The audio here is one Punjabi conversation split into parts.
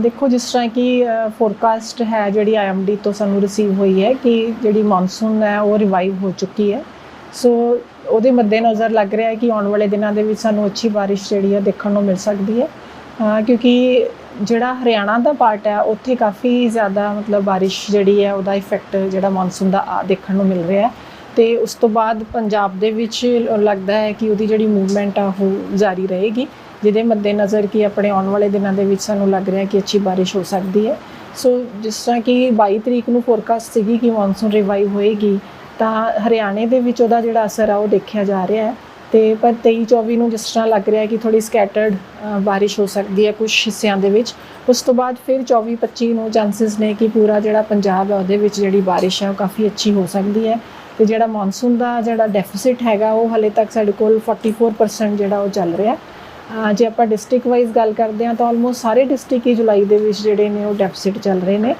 ਦੇਖੋ, ਜਿਸ ਤਰ੍ਹਾਂ ਕਿ ਫੋਰਕਾਸਟ ਹੈ ਜਿਹੜੀ ਆਈਐਮਡੀ ਤੋਂ ਸਾਨੂੰ ਰਿਸੀਵ ਹੋਈ ਹੈ ਕਿ ਜਿਹੜੀ ਮੌਨਸੂਨ ਹੈ ਉਹ ਰਿਵਾਈਵ ਹੋ ਚੁੱਕੀ ਹੈ। ਸੋ ਉਹਦੇ ਮੱਦੇਨਜ਼ਰ ਲੱਗ ਰਿਹਾ ਹੈ ਕਿ ਆਉਣ ਵਾਲੇ ਦਿਨਾਂ ਦੇ ਵਿੱਚ ਸਾਨੂੰ ਅੱਛੀ ਬਾਰਿਸ਼ ਜਿਹੜੀ ਹੈ ਦੇਖਣ ਨੂੰ ਮਿਲ ਸਕਦੀ ਹੈ। ਕਿਉਂਕਿ ਜਿਹੜਾ ਹਰਿਆਣਾ ਦਾ ਪਾਰਟ ਹੈ, ਉੱਥੇ ਕਾਫੀ ਜ਼ਿਆਦਾ ਮਤਲਬ ਬਾਰਿਸ਼ ਜਿਹੜੀ ਹੈ, ਉਹਦਾ ਇਫੈਕਟ ਜਿਹੜਾ ਮੌਨਸੂਨ ਦਾ ਆ ਦੇਖਣ ਨੂੰ ਮਿਲ ਰਿਹਾ ਹੈ। ਤੇ ਉਸ ਤੋਂ ਬਾਅਦ ਪੰਜਾਬ ਦੇ ਵਿੱਚ ਲੱਗਦਾ ਹੈ ਕਿ ਉਹਦੀ ਜਿਹੜੀ ਮੂਵਮੈਂਟ ਆ, ਉਹ ਜਾਰੀ ਰਹੇਗੀ, ਜਿਹਦੇ ਮੱਦੇਨਜ਼ਰ ਕਿ ਆਪਣੇ ਆਉਣ ਵਾਲੇ ਦਿਨਾਂ ਦੇ ਵਿੱਚ ਸਾਨੂੰ ਲੱਗ ਰਿਹਾ ਕਿ ਅੱਛੀ ਬਾਰਿਸ਼ ਹੋ ਸਕਦੀ ਹੈ। ਸੋ ਜਿਸ ਤਰ੍ਹਾਂ ਕਿ 22 ਤਰੀਕ ਨੂੰ ਫੋਰਕਾਸਟ ਸੀਗੀ ਕਿ ਮੌਨਸੂਨ ਰਿਵਾਈਵ ਹੋਏਗੀ, ਤਾਂ ਹਰਿਆਣੇ ਦੇ ਵਿੱਚ ਉਹਦਾ ਜਿਹੜਾ ਅਸਰ ਆ, ਉਹ ਦੇਖਿਆ ਜਾ ਰਿਹਾ ਹੈ। ਤੇ ਪਰ 23 24 ਨੂੰ ਜਿਸ ਤਰ੍ਹਾਂ ਲੱਗ ਰਿਹਾ ਕਿ ਥੋੜੀ ਸਕੈਟਰਡ ਬਾਰਿਸ਼ ਹੋ ਸਕਦੀ ਹੈ ਕੁਝ ਹਿੱਸਿਆਂ ਦੇ ਵਿੱਚ। ਉਸ ਤੋਂ ਬਾਅਦ ਫਿਰ 24 25 ਨੂੰ ਚਾਂਸਸ ਨੇ ਕਿ ਪੂਰਾ ਜਿਹੜਾ ਪੰਜਾਬ ਹੈ, ਉਹਦੇ ਵਿੱਚ ਜਿਹੜੀ ਬਾਰਿਸ਼ ਹੈ, ਉਹ ਕਾਫੀ ਅੱਛੀ ਹੋ ਸਕਦੀ ਹੈ। ਤੇ ਜਿਹੜਾ ਮੌਨਸੂਨ ਦਾ ਜਿਹੜਾ ਡੈਫਿਸਿਟ ਹੈਗਾ, ਉਹ ਹਲੇ ਤੱਕ ਸਾਡੇ ਕੋਲ 44% ਜਿਹੜਾ ਉਹ ਚੱਲ ਰਿਹਾ। ਜੇ ਆਪਾਂ ਡਿਸਟ੍ਰਿਕਟ ਵਾਈਜ਼ ਗੱਲ ਕਰਦੇ ਹਾਂ, ਤਾਂ ਆਲਮੋਸਟ ਸਾਰੇ ਡਿਸਟ੍ਰਿਕਟ ਹੀ ਜੁਲਾਈ ਦੇ ਵਿੱਚ ਜਿਹੜੇ ਨੇ ਉਹ ਡੈਫਿਸਿਟ ਚੱਲ ਰਹੇ ਨੇ।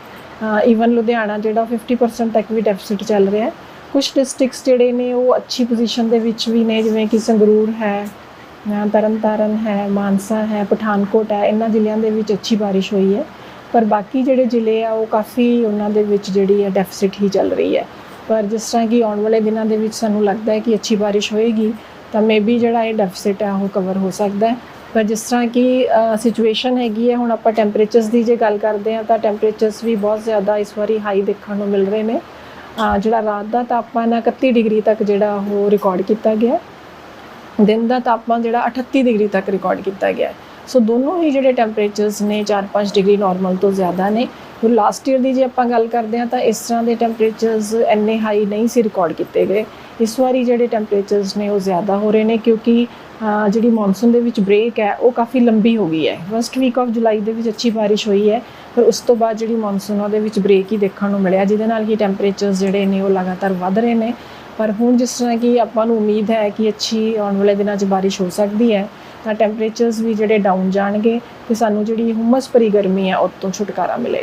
ਈਵਨ ਲੁਧਿਆਣਾ ਜਿਹੜਾ 50% ਤੱਕ ਵੀ ਡੈਫਿਸਿਟ ਚੱਲ ਰਿਹਾ ਹੈ। ਕੁਝ ਡਿਸਟ੍ਰਿਕਟਸ ਜਿਹੜੇ ਨੇ, ਉਹ ਅੱਛੀ ਪੋਜੀਸ਼ਨ ਦੇ ਵਿੱਚ ਵੀ ਨੇ, ਜਿਵੇਂ ਕਿ ਸੰਗਰੂਰ ਹੈ, ਅਹ ਤਰਨਤਾਰਨ ਹੈ, ਮਾਨਸਾ ਹੈ, ਪਠਾਨਕੋਟ ਹੈ, ਇਹਨਾਂ ਜ਼ਿਲ੍ਹਿਆਂ ਦੇ ਵਿੱਚ ਅੱਛੀ ਬਾਰਿਸ਼ ਹੋਈ ਹੈ। ਪਰ ਬਾਕੀ ਜਿਹੜੇ ਜ਼ਿਲ੍ਹੇ ਆ, ਉਹ ਕਾਫੀ ਉਹਨਾਂ ਦੇ ਵਿੱਚ ਜਿਹੜੀ ਹੈ ਡੈਫਿਸਿਟ ਹੀ ਚੱਲ ਰਹੀ ਹੈ। ਪਰ ਜਿਸ ਤਰ੍ਹਾਂ ਕਿ ਆਉਣ ਵਾਲੇ ਦਿਨਾਂ ਦੇ ਵਿੱਚ ਸਾਨੂੰ ਲੱਗਦਾ ਹੈ ਕਿ ਅੱਛੀ ਬਾਰਿਸ਼ ਹੋਏਗੀ, ਤਾਂ ਮੇਬੀ ਜਿਹੜਾ ਇਹ ਡੈਫਿਸਿਟ ਹੈ ਉਹ ਕਵਰ ਹੋ ਸਕਦਾ ਹੈ। ਪਰ ਜਿਸ ਤਰ੍ਹਾਂ ਕਿ ਸਿਚੁਏਸ਼ਨ ਹੈਗੀ ਹੈ, ਹੁਣ ਆਪਾਂ ਟੈਂਪਰੇਚਰਸ ਦੀ ਜੇ ਗੱਲ ਕਰਦੇ ਹਾਂ, ਤਾਂ ਟੈਂਪਰੇਚਰਸ ਵੀ ਬਹੁਤ ਜ਼ਿਆਦਾ ਇਸ ਵਾਰੀ ਹਾਈ ਦੇਖਣ ਨੂੰ ਮਿਲ ਰਹੇ ਨੇ। ਜਿਹੜਾ ਰਾਤ ਦਾ ਤਾਪਮਾਨ ਹੈ 31 ਡਿਗਰੀ ਤੱਕ ਜਿਹੜਾ ਉਹ ਰਿਕਾਰਡ ਕੀਤਾ ਗਿਆ ਦਿਨ ਦਾ ਤਾਪਮਾਨ ਜਿਹੜਾ 38 ਡਿਗਰੀ ਤੱਕ ਰਿਕਾਰਡ ਕੀਤਾ ਗਿਆ ਹੈ। ਸੋ ਦੋਨੋਂ ਹੀ ਜਿਹੜੇ ਟੈਂਪਰੇਚਰਸ ਨੇ 4-5 ਡਿਗਰੀ ਨਾਰਮਲ ਤੋਂ ਜ਼ਿਆਦਾ ਨੇ। ਹੁਣ ਲਾਸਟ ਈਅਰ ਦੀ ਜੇ ਆਪਾਂ ਗੱਲ ਕਰਦੇ ਹਾਂ ਤਾਂ ਇਸ ਤਰ੍ਹਾਂ ਦੇ ਟੈਂਪਰੇਚਰਸ ਇੰਨੇ ਹਾਈ ਨਹੀਂ ਸੀ ਰਿਕਾਰਡ ਕੀਤੇ ਗਏ। ਇਸ ਵਾਰੀ ਜਿਹੜੇ ਟੈਂਪਰੇਚਰਸ ਨੇ ਉਹ ਜ਼ਿਆਦਾ ਹੋ ਰਹੇ ਨੇ ਕਿਉਂਕਿ ਜਿਹੜੀ ਮੌਨਸੂਨ ਦੇ ਵਿੱਚ ਬ੍ਰੇਕ ਹੈ, ਉਹ ਕਾਫੀ ਲੰਬੀ ਹੋ ਗਈ ਹੈ। ਫਸਟ ਵੀਕ ਆਫ ਜੁਲਾਈ ਦੇ ਵਿੱਚ ਅੱਛੀ ਬਾਰਿਸ਼ ਹੋਈ ਹੈ, ਪਰ ਉਸ ਤੋਂ ਬਾਅਦ ਜਿਹੜੀ ਮੌਨਸੂਨ ਉਹਦੇ ਵਿੱਚ ਬ੍ਰੇਕ ਹੀ ਦੇਖਣ ਨੂੰ ਮਿਲਿਆ, ਜਿਹਦੇ ਨਾਲ ਕਿ ਟੈਂਪਰੇਚਰਸ ਜਿਹੜੇ ਨੇ ਉਹ ਲਗਾਤਾਰ ਵੱਧ ਰਹੇ ਨੇ। ਪਰ ਹੁਣ ਜਿਸ ਤਰ੍ਹਾਂ ਕਿ ਆਪਾਂ ਨੂੰ ਉਮੀਦ ਹੈ ਕਿ ਅੱਛੀ ਆਉਣ ਵਾਲੇ ਦਿਨਾਂ 'ਚ ਬਾਰਿਸ਼ ਹੋ ਸਕਦੀ ਹੈ ਤਾਂ ਟੈਂਪਰੇਚਰਸ ਵੀ ਜਿਹੜੇ ਡਾਊਨ ਜਾਣਗੇ ਤੇ ਸਾਨੂੰ ਜਿਹੜੀ ਹੁਮਸ ਭਰੀ ਗਰਮੀ ਹੈ, ਉਹ ਤੋਂ ਛੁਟਕਾਰਾ ਮਿਲੇਗਾ।